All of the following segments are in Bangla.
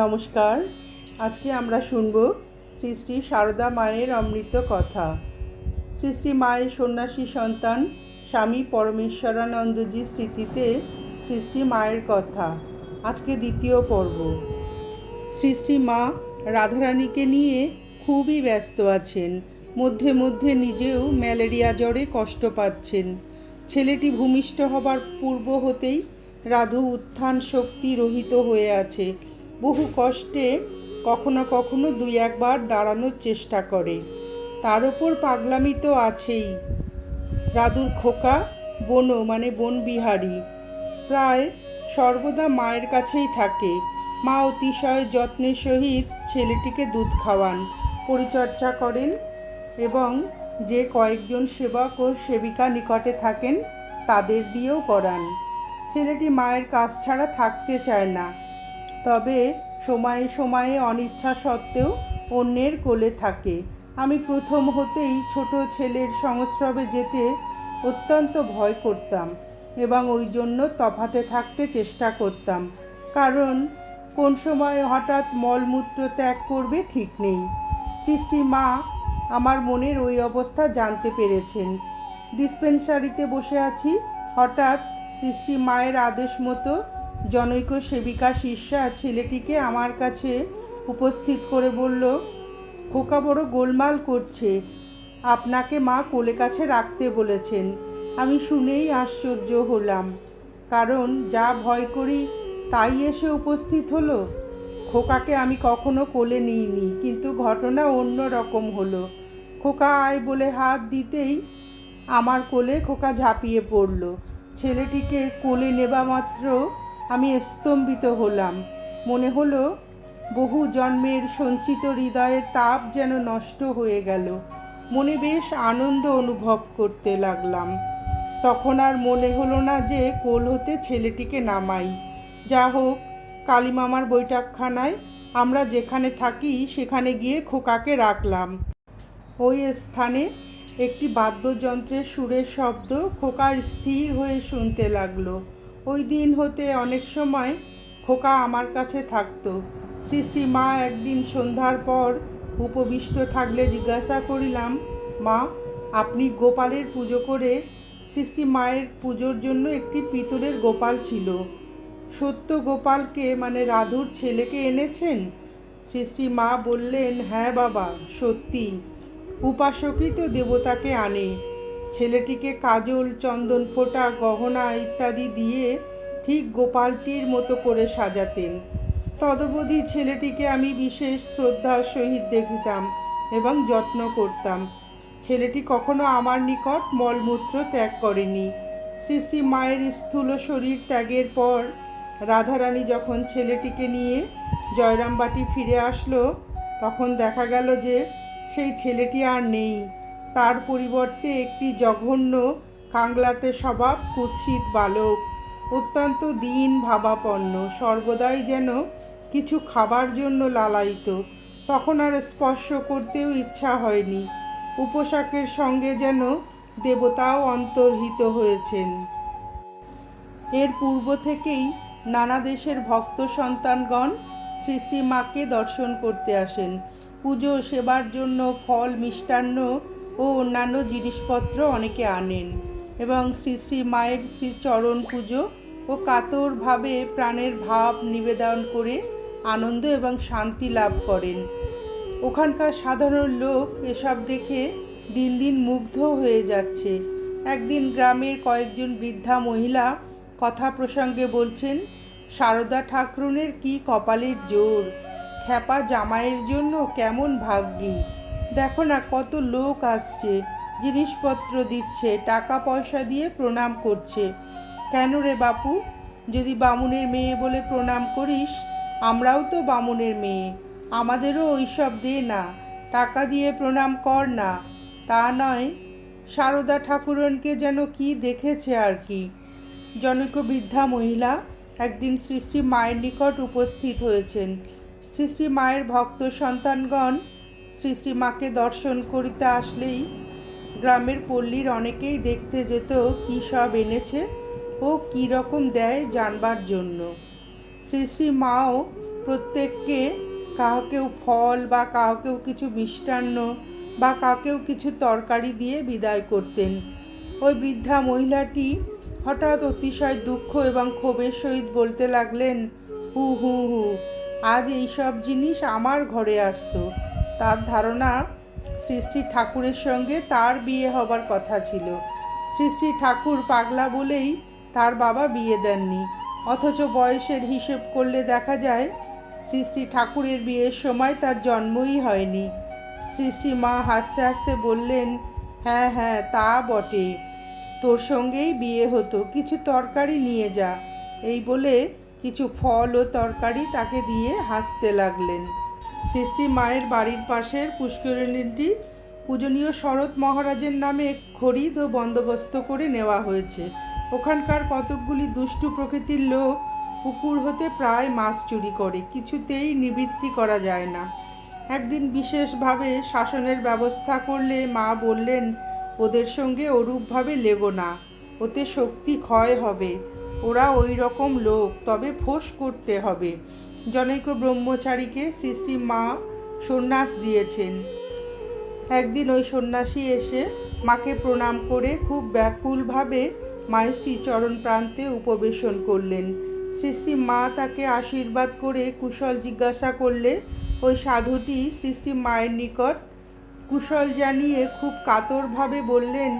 নমস্কার। আজকে আমরা শুনব শ্রী শ্রী সারদা মায়ের অমৃত কথা। শ্রী শ্রী মায়ের সন্ন্যাসী সন্তান স্বামী পরমেশ্বরানন্দজির স্মৃতিতে শ্রী শ্রী মায়ের কথা। আজকে দ্বিতীয় পর্ব। শ্রী শ্রী মা রাধারানীকে নিয়ে খুবই ব্যস্ত আছেন। মধ্যে মধ্যে নিজেও ম্যালেরিয়া জ্বরে কষ্ট পাচ্ছেন। ছেলেটি ভূমিষ্ঠ হবার পূর্ব হতেই রাধু উত্থান শক্তি রহিত হয়ে আছে। বহু কষ্টে কখনো কখনো দুই একবার দাঁড়ানোর চেষ্টা করে। তার ওপর পাগলামি তো আছেই। রাদুর খোকা, বনো মানে বন বনবিহারী, প্রায় সর্বদা মায়ের কাছেই থাকে। মা অতিশয় যত্নের সহিত ছেলেটিকে দুধ খাওয়ান, পরিচর্যা করেন এবং যে কয়েকজন সেবক ও সেবিকা নিকটে থাকেন, তাদের দিয়েও করান। ছেলেটি মায়ের কাজ ছাড়া থাকতে চায় না। তবে সময়ে সময়ে অনিচ্ছা সত্ত্বেও অন্যের কোলে থাকে। আমি প্রথম হতেই ছোট ছেলের সংস্রবে যেতে অত্যন্ত ভয় করতাম এবং ওই জন্য তফাতে থাকতে চেষ্টা করতাম। কারণ কোন সময় হঠাৎ মলমূত্র ত্যাগ করবে ঠিক নেই। শ্রী মা আমার মনের ওই অবস্থা জানতে পেরেছেন। ডিসপেন্সারিতে বসে আছি। হঠাৎ সৃষ্টি মায়ের আদেশ মতো জনৈক সেবিকা শিষ্যা ছেলেটিকে আমার কাছে উপস্থিত করে বলল, খোকা বড় গোলমাল করছে। আপনাকে মা কোলে কাছে রাখতে বলেছেন। আমি শুনেই আশ্চর্য হলাম। কারণ যা ভয় করি, তাই এসে উপস্থিত হলো। খোকাকে আমি কখনো কোলে নিইনি, কিন্তু ঘটনা অন্য রকম হলো। খোকা আয় বলে হাত দিতেই আমার কোলে খোকা ঝাঁপিয়ে পড়ল। ছেলেটিকে কোলে নেবা মাত্র আমি স্তম্ভিত হলাম। মনে হলো, বহু জন্মের সঞ্চিত হৃদয়ের তাপ যেন নষ্ট হয়ে গেল। মনে বেশ আনন্দ অনুভব করতে লাগলাম। তখন আর মনে হলো না যে কোল হতে ছেলেটিকে নামাই। যা হোক, কালীমামার বৈঠকখানায় আমরা যেখানে থাকি সেখানে গিয়ে খোকাকে রাখলাম। ওই স্থানে একটি বাদ্যযন্ত্রের সুরের শব্দ খোকা স্থির হয়ে শুনতে লাগল। ওই দিন হতে অনেক সময় খোকা আমার কাছে থাকতো। শ্রী মা একদিন সন্ধ্যার পর উপবিষ্ট থাকলে জিজ্ঞাসা করিলাম, মা, আপনি গোপালের পুজো করে শ্রী মায়ের পুজোর জন্য একটি পিতলের গোপাল ছিল। সত্য গোপালকে মানে রাধুর ছেলেকে এনেছেন? শ্রী মা বললেন হ্যাঁ বাবা, সত্যি। উপাসকই তো দেবতাকে আনে। ছেলেটিকে কাজল, চন্দন ফোঁটা, গহনা ইত্যাদি দিয়ে ঠিক গোপালটির মতো করে সাজাতেন। তদবধি ছেলেটিকে আমি বিশেষ শ্রদ্ধার সহিত দেখিতাম এবং যত্ন করতাম। ছেলেটি কখনো আমার নিকট মলমূত্র ত্যাগ করেনি। সৃষ্টি মায়ের স্থূল শরীর ত্যাগের পর রাধারানী যখন ছেলেটিকে নিয়ে জয়রামবাটি ফিরে আসলো, তখন দেখা গেল যে সেই ছেলেটি আর নেই। তার পরিবর্তে একটি জঘন্য কাংলাটে স্বভাব কুৎসিত বালক, অত্যন্ত দিন ভাবাপন্ন, সর্বদাই যেন কিছু খাবার জন্য লালায়িত। তখন আর স্পর্শ করতেও ইচ্ছা হয়নি। উপোষাকের সঙ্গে যেন দেবতাও অন্তর্হিত হয়েছেন। এর পূর্ব থেকেই নানা দেশের ভক্ত সন্তানগণ শ্রী শ্রী মাকে দর্শন করতে আসেন। পুজো সেবার জন্য ফল, মিষ্টান্ন ও অন্যান্য জিনিসপত্র অনেকে আনেন এবং শ্রী শ্রী মায়ের শ্রী চরণ পুজো ও কাতরভাবে প্রাণের ভাব নিবেদন করে আনন্দ এবং শান্তি লাভ করেন। ওখানকার সাধারণ লোক এসব দেখে দিন দিন মুগ্ধ হয়ে যাচ্ছে। একদিন গ্রামের কয়েকজন বৃদ্ধা মহিলা কথা প্রসঙ্গে বলছেন, সারদা ঠাকুরনের কি কপালের জোর? খ্যাপা জামাইয়ের জন্য কেমন ভাগ্যি? দেখো না কত লোক আসছে, জিনিসপত্র দিচ্ছে টাকা পয়সা দিয়ে প্রণাম করছে। কেন রে বাপু? যদি বামুনের মেয়ে বলে প্রণাম করিস, আমরাও তো বামুনের মেয়ে। আমাদেরও ওইসব দে না, টাকা দিয়ে প্রণাম কর না। তা নয়, সারদা ঠাকুরনকে যেন কি দেখেছে আর কি। জনৈক বৃদ্ধা মহিলা একদিন সৃষ্টি মায়ের নিকট উপস্থিত হয়েছেন। সৃষ্টি মায়ের ভক্ত সন্তানগণ সৃষ্টি মাকে দর্শন করিতে আসলেই গ্রামের পল্লীর অনেকেই দেখতে যেত কী সব এনেছে ও কী রকম দেয় জানবার জন্য। শ্রী শ্রী মাও প্রত্যেককে কাউকেও ফল বা কাউকেও কিছু মিষ্টান্ন বা কাউকেও কিছু তরকারি দিয়ে বিদায় করতেন। ওই বৃদ্ধা মহিলাটি হঠাৎ অতিশয় দুঃখ এবং ক্ষোভের সহিত বলতে লাগলেন, হু হু হু, আজ এইসব জিনিস আমার ঘরে আসতো। তার ধারণা শ্রী ঠাকুরের সঙ্গে তার বিয়ে হবার কথা ছিল। শ্রী ঠাকুর পাগলা বলেই তার বাবা বিয়ে দেননি। অথচ বয়সের হিসেব করলে দেখা যায়, শ্রী ঠাকুরের বিয়ের সময় তার জন্মই হয়নি। শ্রী মা হাসতে হাসতে বললেন হ্যাঁ হ্যাঁ তা বটে। তোর সঙ্গেই বিয়ে হতো, কিছু তরকারি নিয়ে যা। এই বলে কিছু ফল ও তরকারি তাকে দিয়ে হাসতে লাগলেন। সৃষ্টি মায়ের বাড়ির পাশের পুষ্করিণীটি পূজনীয় শরৎ মহারাজের নামে খরিদ ও বন্দোবস্ত করে নেওয়া হয়েছে। ওখানকার কতকগুলি দুষ্টু প্রকৃতির লোক পুকুর হতে প্রায় মাছ চুরি করে, কিছুতেই নিবৃত্তি করা যায় না। একদিন বিশেষভাবে শাসনের ব্যবস্থা করলে মা বললেন, ওদের সঙ্গে ওরূপভাবে লেগো না, ওতে শক্তি ক্ষয় হবে, ওরা ওই রকম লোক, তবে ফোঁস করতে হবে। জনৈক ব্রহ্মচারীকে সৃষ্টি মা সন্ন্যাস দিয়েছেন। একদিন ওই সন্ন্যাসী এসে মাকে প্রণাম করে খুব ব্যাকুলভাবে মায়ের শ্রীচরণ প্রান্তে উপবেশন করলেন। শ্রী মা তাকে আশীর্বাদ করে কুশল জিজ্ঞাসা করলে, ওই সাধুটি শ্রী মায়ের নিকট? কুশল জানিয়ে খুব কাতরভাবে বললেন,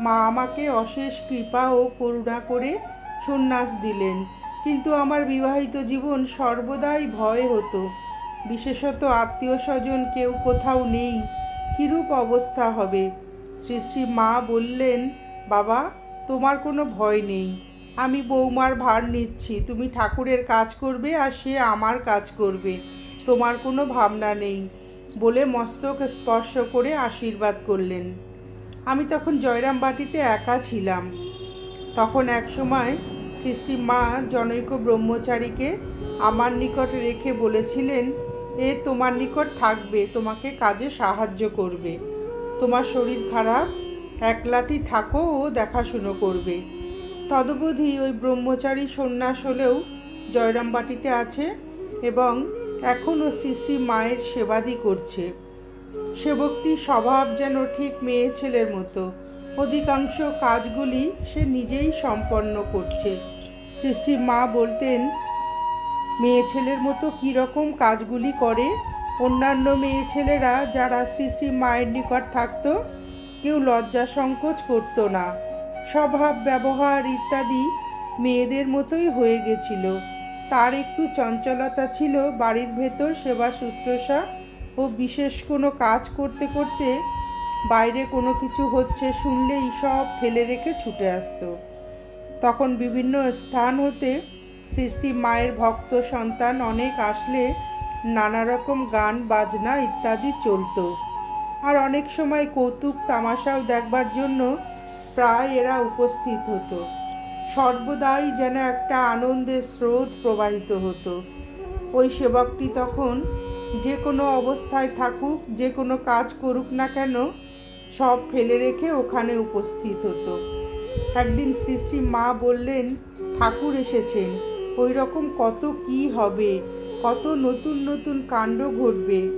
মা আমাকে অশেষ কৃপা ও করুণা করে সন্ন্যাস দিলেন। কিন্তু আমার বিবাহিত জীবন সর্বদাই ভয় হতো। বিশেষত আত্মীয় স্বজন কেউ কোথাও নেই, কিরূপ অবস্থা হবে? শ্রী শ্রী মা বললেন, বাবা, তোমার কোনো ভয় নেই। আমি বৌমার ভার নিচ্ছি। তুমি ঠাকুরের কাজ করবে আর সে আমার কাজ করবে। তোমার কোনো ভাবনা নেই। বলে মস্তক স্পর্শ করে আশীর্বাদ করলেন। আমি তখন জয়রাম বাটিতে একা ছিলাম। তখন এক সময় সৃষ্টি মা জনৈক ব্রহ্মচারীকে আমার নিকট রেখে বলেছিলেন, এ তোমার নিকট থাকবে, তোমাকে কাজে সাহায্য করবে। তোমার শরীর খারাপ, একলাটি থাকো ও দেখাশুনো করবে। তদবধি ওই ব্রহ্মচারী সন্ন্যাস হলেও জয়রামবাটিতে আছে এবং এখনও শ্রী মায়ের সেবাদি করছে। সেবকটির স্বভাব যেন ঠিক মেয়ে ছেলের মতো। অধিকাংশ কাজগুলি সে নিজেই সম্পন্ন করছে। শ্রী মা বলতেন, মেয়ে ছেলের মতো কীরকম কাজগুলি করে? অন্যান্য মেয়ে ছেলেরা যারা শ্রী মায়ের নিকট থাকতো, কেউ লজ্জা সংকোচ করতো না। স্বভাব, ব্যবহার ইত্যাদি মেয়েদের মতোই হয়ে গেছিল। তার একটু চঞ্চলতা ছিল বাড়ির ভেতর সেবা শুশ্রূষা ও বিশেষ কোনো কাজ করতে করতে বাইরে কোনো কিছু হচ্ছে শুনলেই সব ফেলে রেখে ছুটে আসতো। তখন বিভিন্ন স্থান হতে শ্রী শ্রী মায়ের ভক্ত সন্তান অনেক আসলে নানা রকম গান, বাজনা ইত্যাদি চলতো। আর অনেক সময় কৌতুক, তামাশাও দেখবার জন্য প্রায় এরা উপস্থিত হতো। সর্বদাই যেন একটা আনন্দের স্রোত প্রবাহিত হতো। ওই সেবকটি তখন যে কোনো অবস্থায় থাকুক, যে কোনো কাজ করুক না কেন সব ফেলে রেখে ওখানে উপস্থিত হতো। একদিন শ্রী মা বললেন, ঠাকুর এসেছেন ওই রকম কত কি হবে, কত নতুন নতুন কাণ্ড ঘটবে,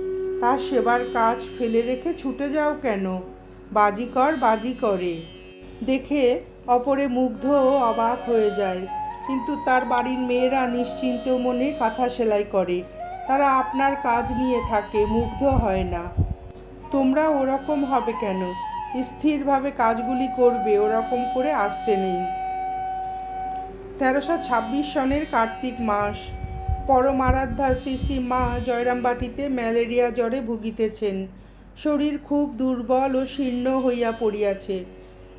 তার সেবার কাজ ফেলে রেখে ছুটে যাও কেন? বাজি কর, বাজি করে। দেখে অপরে মুগ্ধ ও অবাক হয়ে যায়। কিন্তু তার বাড়ির মেয়েরা নিশ্চিন্ত মনে কাঁথা সেলাই করে। তারা আপনার কাজ নিয়ে থাকে, মুগ্ধ হয় না। তোমরা ওরকম হবে কেন? স্থিরভাবে কাজগুলি করবে, ওরকম করে আসতে নেই। তেরোশো ছাব্বিশ সনের কার্তিক মাস। পরমারাধ্যা শ্রী শ্রী মা জয়রামবাটিতে ম্যালেরিয়া জ্বরে ভুগিতেছেন। শরীর খুব দুর্বল ও শীর্ণ হইয়া পড়িয়াছে।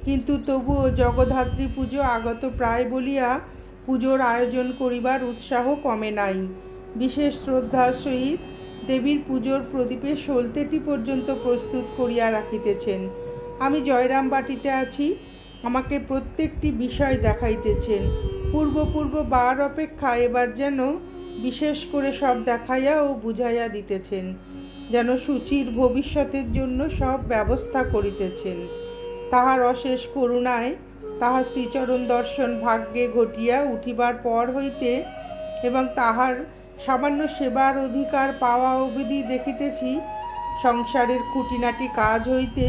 কিন্তু তবুও জগদ্ধাত্রী পুজো আগত প্রায় বলিয়া পুজোর আয়োজন করিবার উৎসাহ কমে নাই। বিশেষ শ্রদ্ধার সহিত দেবীর পুজোর প্রদীপে সলতেটি পর্যন্ত প্রস্তুত করিয়া রাখিতেছেন। আমি জয়রাম বাটিতে আছি, আমাকে প্রত্যেকটি বিষয় দেখাইতেছেন। পূর্ব পূর্ব বার অপেক্ষা এবার যেন বিশেষ করে সব দেখাইয়া ও বুঝাইয়া দিতেছেন, যেন সূচির ভবিষ্যতের জন্য সব ব্যবস্থা করিতেছেন। তাহার অশেষ করুণায় তাহার শ্রীচরণ দর্শন ভাগ্যে ঘটিয়া উঠিবার পর হইতে এবং তাহার সামান্য সেবার অধিকার পাওয়া অবধি দেখিতেছি সংসারের খুঁটিনাটি কাজ হইতে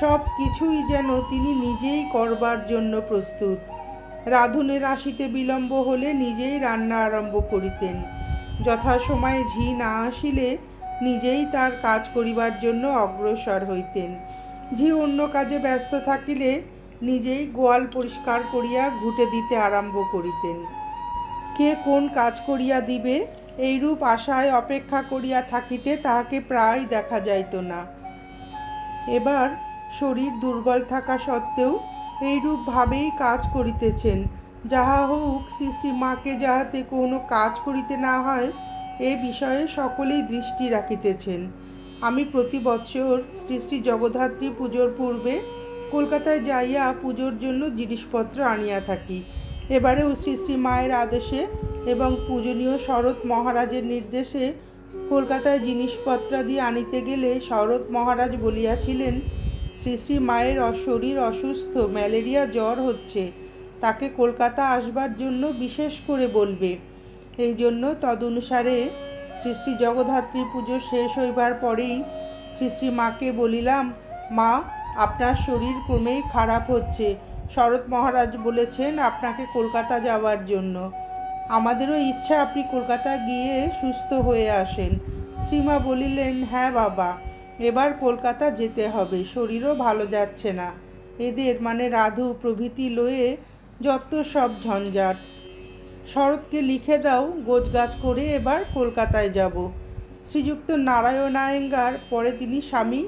সব কিছুই যেন তিনি নিজেই করবার জন্য প্রস্তুত। রাঁধুনের আসিতে বিলম্ব হলে নিজেই রান্না আরম্ভ করিতেন। যথাসময়ে ঝি না আসিলে নিজেই তার কাজ করিবার জন্য অগ্রসর হইতেন। ঝি অন্য কাজে ব্যস্ত থাকিলে নিজেই গোয়াল পরিষ্কার করিয়া ঘুটে দিতে আরম্ভ করিতেন। কে কোন কাজ করিয়া দিবে, এইরূপ আশায় অপেক্ষা করিয়া থাকিতে তাহাকে প্রায় দেখা যাইত না। এবার শরীর দুর্বল থাকা সত্ত্বেও এইরূপভাবেই কাজ করিতেছেন। যাহা হোক, সৃষ্টি মাকে যাহাতে কোনো কাজ করিতে না হয়, এ বিষয়ে সকলেই দৃষ্টি রাখিতেছেন। আমি প্রতি বৎসর সৃষ্টি জগদ্ধাত্রী পুজোর পূর্বে কলকাতায় যাইয়া পুজোর জন্য জিনিসপত্র আনিয়া থাকি। এবারেও সৃষ্টি মায়ের আদেশে এবং পূজনীয় শরৎ মহারাজের নির্দেশে কলকাতায় জিনিসপত্রাদি আনিতে গেলে শরৎ মহারাজ বলিয়াছিলেন, শ্রী শ্রী মায়ের শরীর অসুস্থ, ম্যালেরিয়া জ্বর হচ্ছে, তাকে কলকাতা আসবার জন্য বিশেষ করে বলবে। এই জন্য তদনুসারে শ্রী শ্রী জগদ্ধাত্রী পুজো শেষ হইবার পরেই শ্রী শ্রী মাকে বলিলাম, মা, আপনার শরীর ক্রমেই খারাপ হচ্ছে শরৎ মহারাজ বলেছেন আপনাকে কলকাতা যাওয়ার জন্য। আমাদেরও ইচ্ছা আপনি কলকাতা গিয়ে সুস্থ হয়ে আসেন। শ্রীমা বলিলেন হ্যাঁ বাবা, এবার কলকাতা যেতে হবে, শরীরও ভালো যাচ্ছে না। এদের মানে রাধু প্রভৃতি লয়ে যত সব ঝঞ্ঝাট। শরৎকে লিখে দাও, গোছগাছ করে এবার কলকাতায় যাব। শ্রীযুক্ত নারায়ণ আয়েঙ্গার পরে তিনি স্বামী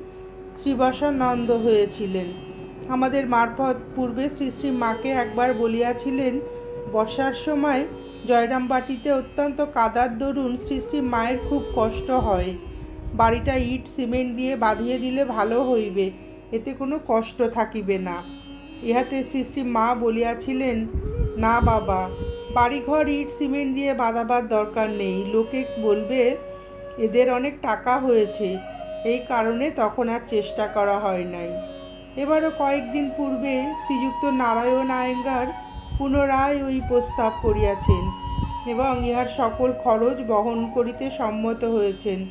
শ্রীবাসানন্দ হয়েছিলেন। আমাদের মারফত পূর্বে শ্রী শ্রী মাকে একবার বলিয়াছিলেন, বর্ষার সময় জয়রামবাটিতে অত্যন্ত কাদার দরুন শ্রী শ্রী মায়ের খুব কষ্ট হয়। বাড়িটা ইট, সিমেন্ট দিয়ে বাঁধিয়ে দিলে ভালো হইবে, এতে কোনো কষ্ট থাকিবে না। ইহাতে শ্রী মা বলিয়াছিলেন, না বাবা, বাড়িঘর ইট, সিমেন্ট দিয়ে বাঁধাবার দরকার নেই। লোকে বলবে, এদের অনেক টাকা হয়েছে, এই কারণে তখন আর চেষ্টা করা হয় নাই। এবারও কয়েকদিন পূর্বে শ্রীযুক্ত নারায়ণ আয়েঙ্গার পুনরায় ওই প্রস্তাব করিয়াছেন এবং ইহার সকল খরচ বহন করিতে সম্মত হয়েছেন।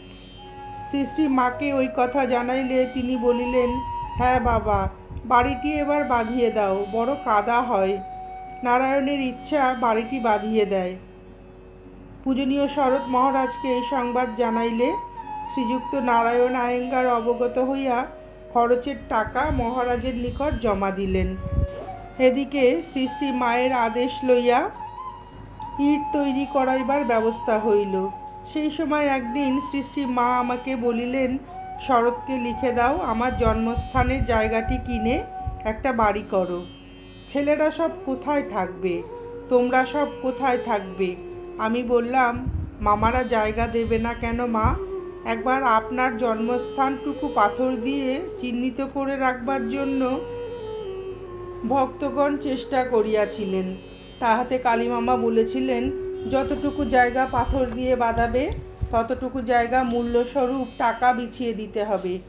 শ্রী শ্রী মাকে ওই কথা জানাইলে তিনি বলিলেন হ্যাঁ বাবা, বাড়িটি এবার বাঁধিয়ে দাও, বড় কাদা হয়। নারায়ণের ইচ্ছা বাড়িটি বাঁধিয়ে দেয়। পূজনীয় শরৎ মহারাজকে এই সংবাদ জানাইলে শ্রীযুক্ত নারায়ণ আয়েঙ্গার অবগত হইয়া খরচের টাকা মহারাজের নিকট জমা দিলেন। এদিকে শ্রী শ্রী মায়ের আদেশ লইয়া ইট তৈরি করাইবার ব্যবস্থা হইল। সেই সময় একদিন শ্রী শ্রী মা আমাকে বলিলেন, শরৎকে লিখে দাও, আমার জন্মস্থানের জায়গাটি কিনে একটা বাড়ি করো। ছেলেরা সব কোথায় থাকবে? তোমরা সব কোথায় থাকবে? আমি বললাম, মামারা জায়গা দেবে না কেন মা? একবার আপনার জন্মস্থানটুকু পাথর দিয়ে চিহ্নিত করে রাখবার জন্য ভক্তগণ চেষ্টা করিয়াছিলেন। তাহাতে কালীমামা বলেছিলেন, যতটুকু জায়গা পাথর দিয়ে বাঁধাবে, ততটুকু জায়গা মূল্যস্বরূপ টাকা বিছিয়ে দিতে হবে।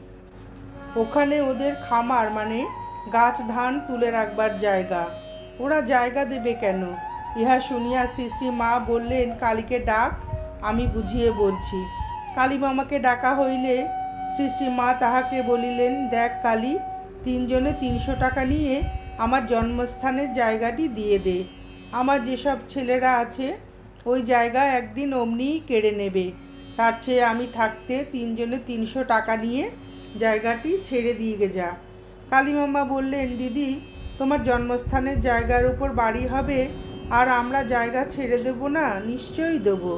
ওখানে ওদের খামার মানে গাছ ধান তুলে রাখবার জায়গা। ওরা জায়গা দেবে কেন? ইহা শুনিয়া শ্রী শ্রী মা বললেন, কালীকে ডাক, আমি বুঝিয়ে বলছি। কালী মামাকে ডাকা হইলে শ্রী শ্রী মা তাহাকে বলিলেন, দেখ কালী, তিনজনে তিনশো টাকা নিয়ে আমার জন্মস্থানের জায়গাটি দিয়ে দে। আমার যেসব ছেলেরা আছে, ওই জায়গা একদিন অমনিই কেড়ে নেবে। তার চেয়ে আমি থাকতে তিনজনে তিনশো টাকা নিয়ে জায়গাটি ছেড়ে দিয়ে যা। কালীমামা বললেন, দিদি, তোমার জন্মস্থানের জায়গার উপর বাড়ি হবে, আর আমরা জায়গা ছেড়ে দেবো না, নিশ্চয়ই দেবো।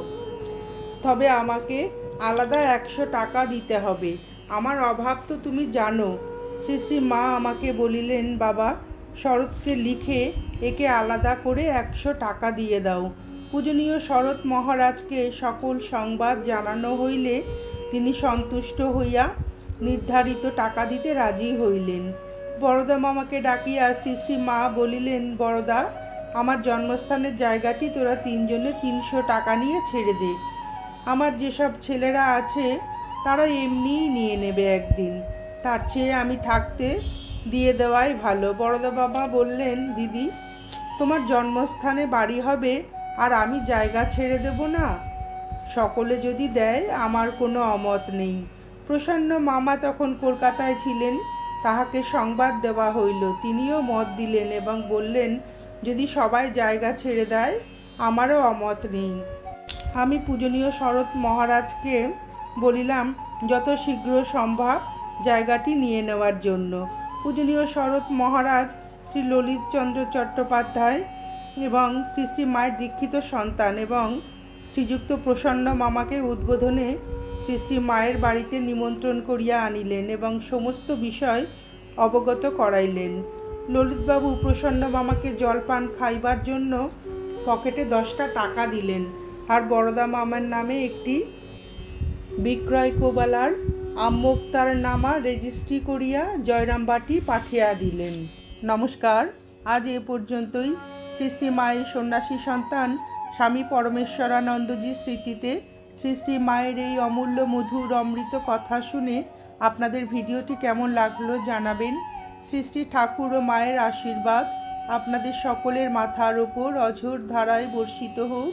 তবে আমাকে আলাদা একশো টাকা দিতে হবে। আমার অভাব তো তুমি জানো। শ্রী শ্রী মা আমাকে বলিলেন, বাবা, শরৎকে লিখে একে আলাদা করে একশো টাকা দিয়ে দাও। পূজনীয় শরৎ মহারাজকে সকল সংবাদ জানানো হইলে তিনি সন্তুষ্ট হইয়া নির্ধারিত টাকা দিতে রাজি হইলেন। বড়দা মামাকে ডাকিয়া শ্রী শ্রী মা বলিলেন, বড়দা, আমার জন্মস্থানের জায়গাটি তোরা তিনজনে তিনশো টাকা নিয়ে ছেড়ে দে। আমার যেসব ছেলেরা আছে, তারা এমনিই নিয়ে নেবে একদিন। তার চেয়ে আমি থাকতে দিয়ে দেওয়াই ভালো। বড়দা বাবা বললেন, দিদি, তোমার জন্মস্থানে বাড়ি হবে আর আমি জায়গা ছেড়ে দেব না। সকলে যদি দেয়, আমার কোনো অমত নেই। প্রসন্ন মামা তখন কলকাতায় ছিলেন, তাহাকে সংবাদ দেওয়া হইল। তিনিও মত দিলেন এবং বললেন, যদি সবাই জায়গা ছেড়ে দেয়, আমারও অমত নেই। আমি পূজনীয় শরৎ মহারাজকে বলিলাম, যত শীঘ্র সম্ভব জায়গাটি নিয়ে নেওয়ার জন্য। পূজনীয় শরৎ মহারাজ শ্রী ললিতচন্দ্র চট্টোপাধ্যায় এবং শ্রী শ্রী মায়ের দীক্ষিত সন্তান এবং শ্রীযুক্ত প্রসন্ন মামাকে উদ্বোধনে শ্রী শ্রী মায়ের বাড়িতে নিমন্ত্রণ করিয়া আনিলেন এবং সমস্ত বিষয় অবগত করাইলেন। ললিতবাবু প্রসন্ন মামাকে জলপান খাইবার জন্য পকেটে দশটা টাকা দিলেন। আর বড়দা মামার নামে একটি বিক্রয় কোবালার আম্মোক্তার নামা রেজিস্ট্রি করিয়া জয়রামবাটি পাঠিয়া দিলেন। নমস্কার, আজ এ পর্যন্তই। শ্রী মায়ের সন্ন্যাসী সন্তান স্বামী পরমেশ্বরানন্দজির স্মৃতিতে শ্রী মায়ের এই অমূল্য মধুর অমৃত কথা শুনে আপনাদের ভিডিওটি কেমন লাগল জানাবেন। শ্রী ঠাকুর ও মায়ের আশীর্বাদ আপনাদের সকলের মাথার ওপর অঝোর ধারায় বর্ষিত হোক।